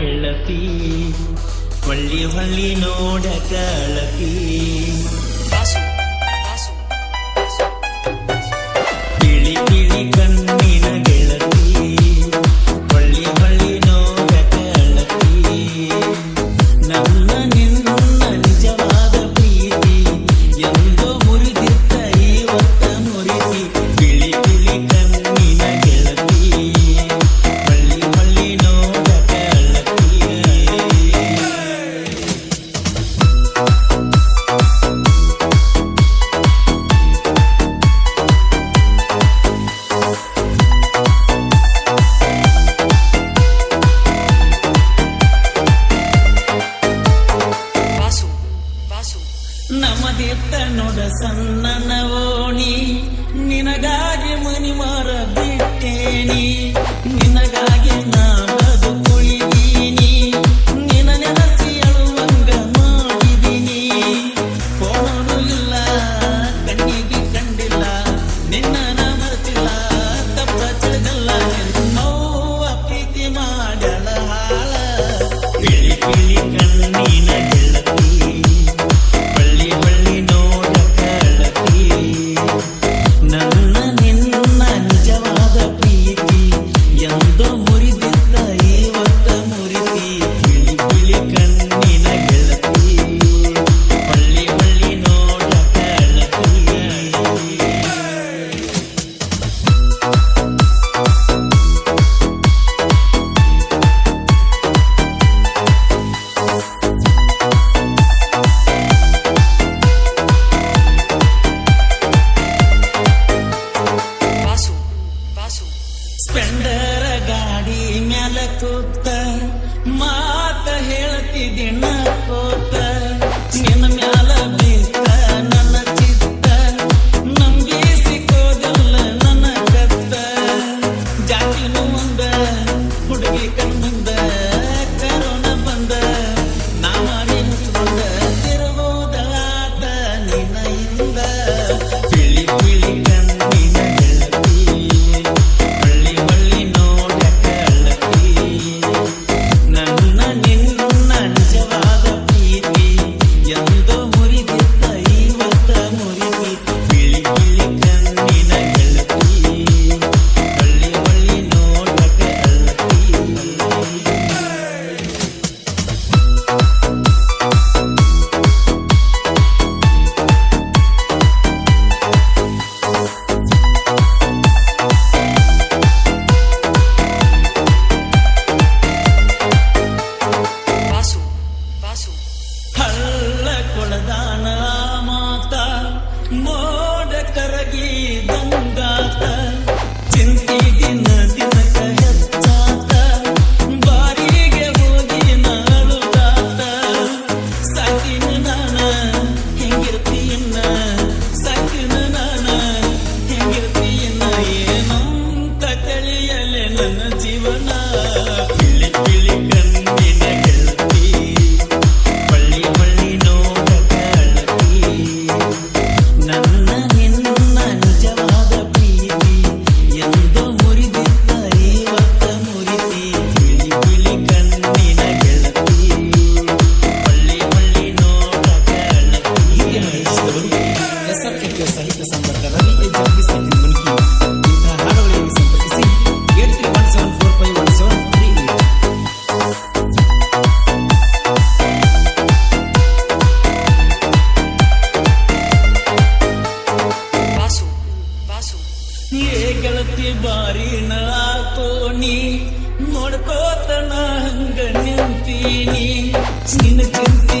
ಗೆಳತಿ ಒಳ್ಳಿ ಒಳ್ಳಿ ನೋಡ ಕಳತಿ ಗಿಳಿ ಗಿಳಿ ಕಣ್ಣ ಬಿಟ್ಟನೊಡ ಸಣ್ಣನ ಓಣಿ ನಿನಗಾಗಿ ಮನಿ ಮರ ಬಿಟ್ಟೇನಿ ನಿನಗ ತನ ಹಂಗ ನಿಂತೀನಿ ನಿನ್ನ ಚಿಂತಿ